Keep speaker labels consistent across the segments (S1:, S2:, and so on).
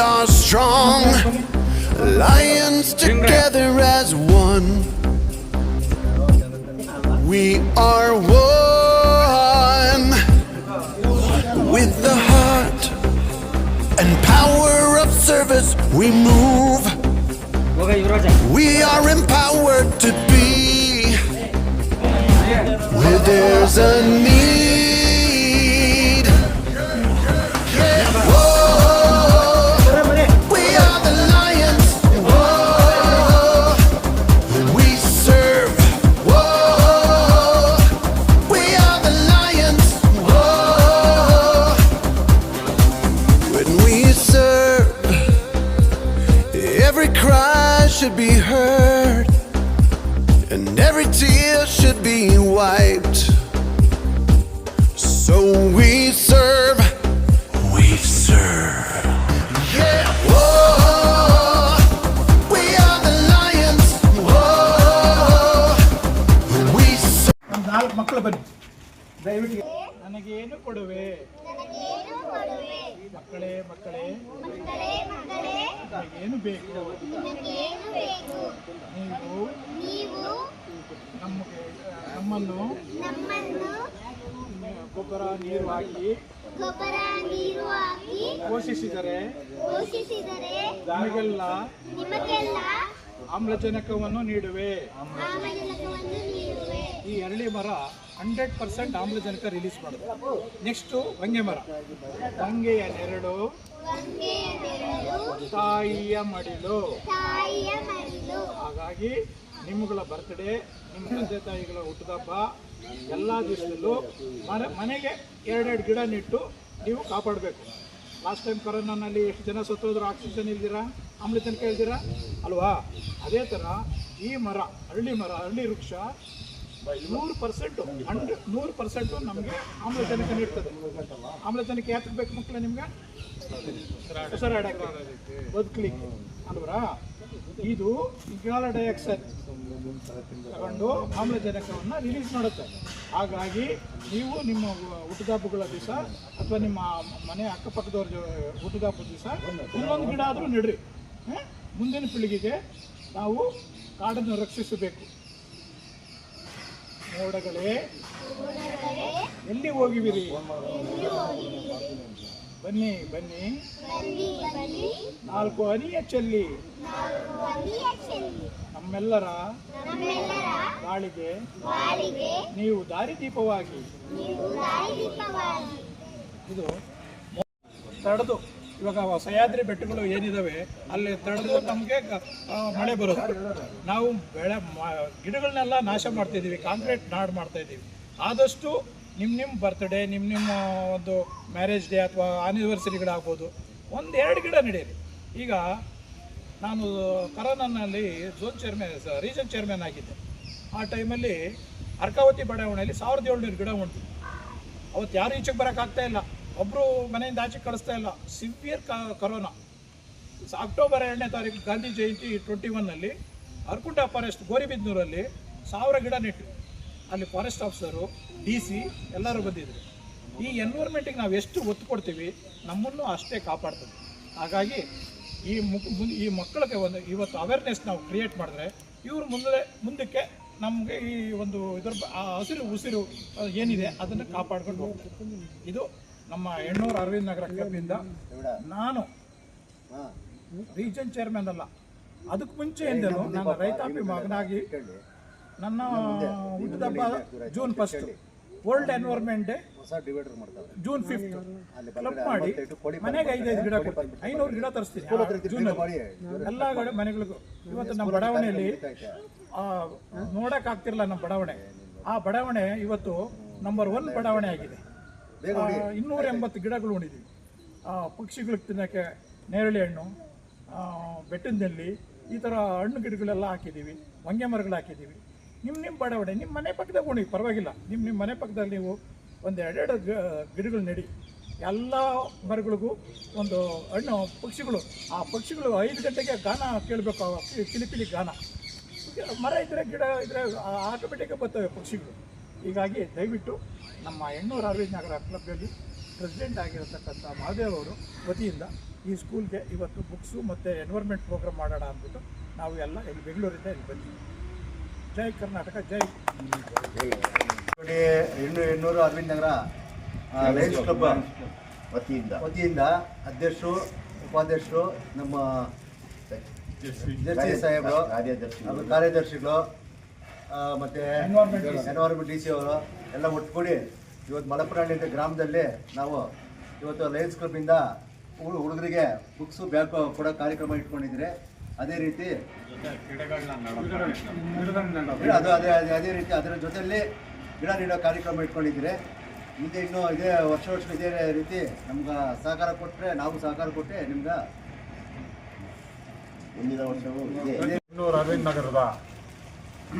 S1: are strong, lions together as one. We are one with the heart and power of service. We move. We are empowered to be where there's a need.
S2: ಕೊಡುವೆ. ಮಕ್ಕಳೇ ಮಕ್ಕಳೇ. ಏನು ಬೇಕು? ನೀವು.
S3: ನೀವು.
S2: ನಮಗೆ ನಮ್ಮನ್ನು.
S3: ನಮ್ಮನ್ನು.
S2: ಗೊಬ್ಬರ ನೀರು ಹಾಕಿ.
S3: ಗೊಬ್ಬರ ನೀರು ಹಾಕಿ.
S2: ಪೋಷಿಸಿದರೆ
S3: ಪೋಷಿಸಿದರೆ
S2: ನಮಗೆಲ್ಲ.
S3: ನಿಮಗೆಲ್ಲ.
S2: ಆಮ್ಲಜನಕವನ್ನು ನೀಡುವೆ. ಈ ಅರಳಿ ಮರ ಹಂಡ್ರೆಡ್ ಪರ್ಸೆಂಟ್ ಆಮ್ಲಜನಕ ರಿಲೀಸ್ ಮಾಡುತ್ತೆ. ನೆಕ್ಸ್ಟು ಹೊಂಗೆ ಮರ. ಹೊಂಗೆಯ ನೆರಳು. ತಾಯಿಯ ಮಡಿಲು. ಹಾಗಾಗಿ ನಿಮ್ಮಗಳ ಬರ್ತ್ಡೇ ನಿಮ್ಮ ತಂದೆ ತಾಯಿಗಳ ಹುಟ್ಟುಹಬ್ಬ ಎಲ್ಲ ದಿವಸದಲ್ಲೂ ಮನೆ ಮನೆಗೆ ಎರಡೆರಡು ಗಿಡ ನೆಟ್ಟು ನೀವು ಕಾಪಾಡಬೇಕು. ಲಾಸ್ಟ್ ಟೈಮ್ ಕರೋನಾನಲ್ಲಿ ಎಷ್ಟು ಜನ ಸತ್ತೋದ್ರು ಆಕ್ಸಿಜನ್ ಇಲ್ದಿರಾ? ಆಮ್ಲಜನಕ ಇಲ್ದಿರಾ? ಅಲ್ವಾ? ಅದೇ ಥರ ಈ ಮರ, ಹಳ್ಳಿ ಮರ, ಹಳ್ಳಿ ವೃಕ್ಷ, ನೂರು ಪರ್ಸೆಂಟು ಹಂಡ್ರೆಡ್ ನೂರು ಪರ್ಸೆಂಟು ನಮಗೆ ಆಮ್ಲಜನಕ ನೀಡ್ತದೆ. ಆಮ್ಲಜನಕ ಯಾಕೆ ಬೇಕು ಮಕ್ಕಳು ನಿಮ್ಗೆ? ಉಸಿರಾಡಕ್ಕೆ ಬದುಕಲಿಕ್ಕೆ. ಅಲ್ವರಾ ಇದು ಇಂಗಾಲ ಡೈಆಕ್ಸೈಡ್ ತಗೊಂಡು ಆಮ್ಲಜನಕವನ್ನು ರಿಲೀಸ್ ಮಾಡುತ್ತೆ. ಹಾಗಾಗಿ ನೀವು ನಿಮ್ಮ ಹುಟ್ಟುದಾಪುಗಳ ದಿವಸ ಅಥವಾ ನಿಮ್ಮ ಮನೆ ಅಕ್ಕಪಕ್ಕದವ್ರ ಹುಟ್ಟುದಾಪು ದಿವಸ ಇನ್ನೊಂದು ಗಿಡ ಆದರೂ ನೆಡ್ರಿ? ಮುಂದಿನ ಪೀಳಿಗೆಗೆ ನಾವು ಕಾಡನ್ನು ರಕ್ಷಿಸಬೇಕು. ಮೋಡಗಳೇ, ಎಲ್ಲಿ ಹೋಗಿವಿರಿ? ಬನ್ನಿ ಬನ್ನಿ. ನಾಲ್ಕು ಹನಿಯ ಚೆಲ್ಲಿ. ನಮ್ಮೆಲ್ಲರ ಬಾಳಿಗೆ ನೀವು ದಾರಿದೀಪವಾಗಿ ಇದು ತಡೆದು. ಇವಾಗ ಸಹ್ಯಾದ್ರಿ ಬೆಟ್ಟಗಳು ಏನಿದಾವೆ ಅಲ್ಲಿ ತಡೆದು ನಮಗೆ ಮಳೆ ಬರುತ್ತೆ. ನಾವು ಬೆಳೆ ಗಿಡಗಳನ್ನೆಲ್ಲ ನಾಶ ಮಾಡ್ತಾ ಇದ್ದೀವಿ ಕಾಂಕ್ರೀಟ್ ನಾಡ್ ಮಾಡ್ತಾ ಇದ್ದೀವಿ. ಆದಷ್ಟು ನಿಮ್ಮ ನಿಮ್ಮ ಬರ್ತ್ಡೇ ನಿಮ್ಮ ನಿಮ್ಮ ಒಂದು ಮ್ಯಾರೇಜ್ ಡೇ ಅಥವಾ ಆನಿವರ್ಸರಿಗಳಾಗ್ಬೋದು ಒಂದು ಎರಡು ಗಿಡ ನಡೆಯಿರಿ ಈಗ ನಾನು ಕರೋನಾನಲ್ಲಿ ಝೋನ್ ಚೇರ್ಮನ್ ರೀಜನ್ ಚೇರ್ಮನ್ ಆಗಿದ್ದೆ. ಆ ಟೈಮಲ್ಲಿ ಅರ್ಕಾವತಿ ಬಡಾವಣೆಯಲ್ಲಿ ಸಾವಿರದ ಏಳ್ನೂರು ಗಿಡ ಉಂಟು. ಅವತ್ತು ಯಾರು ಈಚೆಗೆ ಬರೋಕ್ಕಾಗ್ತಾ ಇಲ್ಲ. ಒಬ್ಬರು ಮನೆಯಿಂದ ಆಚೆ ಕಳಿಸ್ತಾ ಇಲ್ಲ. ಸಿವಿಯರ್ ಕರೋನಾ ಅಕ್ಟೋಬರ್ ಎರಡನೇ ತಾರೀಕು ಗಾಂಧಿ ಜಯಂತಿ ಟ್ವೆಂಟಿ ಒನ್ನಲ್ಲಿ ಅರ್ಕುಂಟ ಫಾರೆಸ್ಟ್ ಗೋರಿಬಿದ್ನೂರಲ್ಲಿ ಸಾವಿರ ಗಿಡ ನೆಟ್ಟು. ಅಲ್ಲಿ ಫಾರೆಸ್ಟ್ ಆಫೀಸರು ಡಿ ಸಿ ಎಲ್ಲರೂ ಬಂದಿದ್ರು. ಈ ಎನ್ವೈರ್ಮೆಂಟಿಗೆ ನಾವು ಎಷ್ಟು ಒತ್ತು ಕೊಡ್ತೀವಿ, ನಮ್ಮನ್ನು ಅಷ್ಟೇ ಕಾಪಾಡ್ತದೆ. ಹಾಗಾಗಿ ಈ ಮುಂದೆ, ಈ ಮಕ್ಕಳಿಗೆ ಒಂದು ಇವತ್ತು ಅವೇರ್ನೆಸ್ ನಾವು ಕ್ರಿಯೇಟ್ ಮಾಡಿದ್ರೆ, ಇವರು ಮುಂದೆ, ಮುಂದಕ್ಕೆ ನಮಗೆ ಈ ಒಂದು ಇದ್ರ ಆ ಹಸಿರು ಉಸಿರು ಏನಿದೆ ಅದನ್ನು ಕಾಪಾಡ್ಕೊಂಡು ಇದು ನಮ್ಮ ಎಣ್ಣೂರು ಅರವಿಂದ ನಗರ ಕ್ಲಬ್ಬಿಂದ ನಾನು ರೀಜನ್ ಚೇರ್ಮನ್ ಅಲ್ಲ. ಅದಕ್ಕೆ ಮುಂಚೆ ಮುಂಚೆಯಿಂದಲೂ ನಾನು ರೈತಾಪಿ ಮಗನಾಗಿ ನನ್ನ ಹುಟ್ಟಿದಬ್ಬ June first world environment day June fifth club ಮಾಡಿ ಮನೆಗೆ ಐದೈದು ಗಿಡ ಕೊಡ್ತೀನಿ ಐನೂರು ಗಿಡ ತರಿಸ್ತೀನಿ ಜೂನ್ ಎಲ್ಲ ಕಡೆ ಮನೆಗಳಿಗೂ. ಇವತ್ತು ನಮ್ಮ ಬಡಾವಣೆಯಲ್ಲಿ ಆ, ನೋಡಕ್ ಆಗ್ತಿರಲ್ಲ ನಮ್ಮ ಬಡಾವಣೆ. ಆ ಬಡಾವಣೆ ಇವತ್ತು ನಂಬರ್ ಒನ್ ಬಡಾವಣೆ ಆಗಿದೆ. ಇನ್ನೂರ ಎಂಬತ್ತು ಗಿಡಗಳು ಉಣಿದೀವಿ ಪಕ್ಷಿಗಳಿಗೆ ತಿನ್ನೋಕ್ಕೆ ನೇರಳೆ ಹಣ್ಣು ಬೆಟ್ಟಿನಲ್ಲಿ ಈ ಥರ ಹಣ್ಣು ಗಿಡಗಳೆಲ್ಲ ಹಾಕಿದ್ದೀವಿ. ಮಂಗೆ ಮರಗಳು ಹಾಕಿದ್ದೀವಿ. ನಿಮ್ಮ ನಿಮ್ಮ ಬಡವಡೆ ನಿಮ್ಮ ಮನೆ ಪಕ್ಕದಾಗ ಉಣಿ ಪರವಾಗಿಲ್ಲ. ನಿಮ್ಮ ನಿಮ್ಮ ಮನೆ ಪಕ್ಕದಲ್ಲಿ ನೀವು ಒಂದು ಎರಡೆರಡು ಗಿಡಗಳು ನೆಡಿ. ಎಲ್ಲ ಮರಗಳಿಗೂ ಒಂದು ಹಣ್ಣು, ಪಕ್ಷಿಗಳು. ಆ ಪಕ್ಷಿಗಳು ಐದು ಗಂಟೆಗೆ ಗಾನ ಕೇಳಬೇಕು ಕಿಲಿಪಿಲಿ ಗಾನ. ಮರ ಇದ್ದರೆ ಗಿಡ ಇದ್ದರೆ ಆಟೋಮೆಟಿಕ್ ಬರ್ತವೆ ಪಕ್ಷಿಗಳು. ಹೀಗಾಗಿ ದಯವಿಟ್ಟು ನಮ್ಮ ಎಣ್ಣೂರು ಅರವಿಂದ್ ನಗರ ಕ್ಲಬ್ನಲ್ಲಿ ಪ್ರೆಸಿಡೆಂಟ್ ಆಗಿರತಕ್ಕಂಥ ಮಹಾದೇವ್ ಅವರು ವತಿಯಿಂದ ಈ ಸ್ಕೂಲ್ಗೆ ಇವತ್ತು ಬುಕ್ಸು ಮತ್ತು ಎನ್ವೈರ್ಮೆಂಟ್ ಪ್ರೋಗ್ರಾಮ್ ಮಾಡೋಣ ಅಂದ್ಬಿಟ್ಟು ನಾವು ಎಲ್ಲ ಇಲ್ಲಿ ಬೆಂಗಳೂರಿಂದ ಇಲ್ಲಿ ಬಂದಿದ್ದೀವಿ. ಜೈ ಕರ್ನಾಟಕ ಜೈ
S4: ನೋಡಿ ಹೆಣ್ಣು Hennur Aravind Nagar lines lions club
S5: ವತಿಯಿಂದ.
S4: ವತಿಯಿಂದ ಅಧ್ಯಕ್ಷರು ಉಪಾಧ್ಯಕ್ಷರು ನಮ್ಮ ಸಾಹೇಬರು
S5: ಕಾರ್ಯದರ್ಶಿ
S4: ಕಾರ್ಯದರ್ಶಿಗಳು ಮತ್ತು. ಎನ್ವೈರ್ಮೆಂಟ್ ಡಿ ಸಿ ಅವರು ಎಲ್ಲ ಒಟ್ಟುಗೂಡಿ ಇವತ್ತು ಮಲಪುರಾಣಿ ಅಂತ ಗ್ರಾಮದಲ್ಲಿ ನಾವು ಇವತ್ತು ಲಯನ್ಸ್ ಕ್ಲಬ್ಬಿಂದ ಹುಡುಗರಿಗೆ ಬುಕ್ಸು ಬ್ಯಾಗ್ ಕೊಡೋ ಕಾರ್ಯಕ್ರಮ ಇಟ್ಕೊಂಡಿದ್ರೆ ಅದೇ ರೀತಿ ಅದು ಅದೇ ಅದೇ ಅದೇ ರೀತಿ ಅದರ ಜೊತೆಯಲ್ಲಿ ಗಿಡ ನೀಡೋ ಕಾರ್ಯಕ್ರಮ ಇಟ್ಕೊಂಡಿದ್ರೆ ಮುಂದೆ ಇನ್ನೂ ಇದೇ ವರ್ಷ ವರ್ಷ ಇದೇ ರೀತಿ ನಮ್ಗೆ ಸಹಕಾರ ಕೊಟ್ಟರೆ ನಾವು ಸಹಕಾರ ಕೊಟ್ಟರೆ ನಿಮ್ಗೆ
S5: ಮುಂದಿನ ವರ್ಷವೂ ಇದೆ.
S6: ಅರವಿಂದ್ ನಗರದ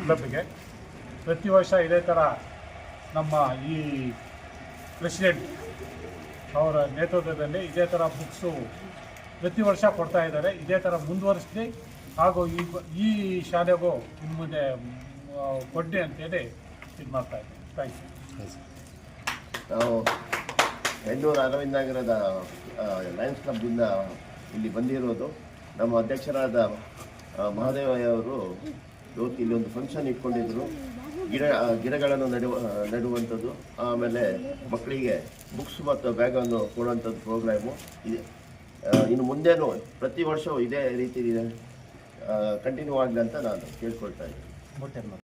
S6: ಕ್ಲಬ್ಗೆ ಪ್ರತಿ ವರ್ಷ ಇದೇ ಥರ ನಮ್ಮ ಈ ಪ್ರೆಸಿಡೆಂಟ್ ಅವರ ನೇತೃತ್ವದಲ್ಲಿ ಇದೇ ಥರ ಬುಕ್ಸು ಪ್ರತಿ ವರ್ಷ ಕೊಡ್ತಾ ಇದ್ದಾರೆ. ಇದೇ ಥರ ಮುಂದುವರಿಸ್ಲಿ. ಹಾಗೂ ಈ ಈ ಶಾಲೆಗೂ ಇನ್ನು ಮುಂದೆ ಆ, ಕೊಡ್ಲಿ ಅಂತೇಳಿ ಇದು ಮಾಡ್ತಾ ಇದ್ದೀನಿ ಥ್ಯಾಂಕ್ ಯು
S5: ನಾವು ಬೆಂಗಳೂರು ಅರವಿಂದ ನಗರದ ಲಯನ್ಸ್ ಕ್ಲಬ್ದಿಂದ ಇಲ್ಲಿ ಬಂದಿರೋದು. ನಮ್ಮ ಅಧ್ಯಕ್ಷರಾದ ಮಹಾದೇವಯ್ಯವರು ಇವತ್ತು ಇಲ್ಲಿ ಒಂದು ಫಂಕ್ಷನ್ ಇಟ್ಕೊಂಡಿದ್ರು. ಗಿಡ ಗಿಡಗಳನ್ನು ನೆಡುವ ನೆಡುವಂಥದ್ದು. ಆಮೇಲೆ ಮಕ್ಕಳಿಗೆ ಬುಕ್ಸ್ ಮತ್ತು ಬ್ಯಾಗನ್ನು ಕೊಡುವಂಥದ್ದು ಪ್ರೋಗ್ರಾಮು ಇದೆ ಇನ್ನು ಮುಂದೆನೂ ಪ್ರತಿ ವರ್ಷವೂ ಇದೇ ರೀತಿ ಕಂಟಿನ್ಯೂ ಆಗಲಿ ಅಂತ ನಾನು ಕೇಳ್ಕೊಳ್ತಾ ಇದ್ದೀನಿ.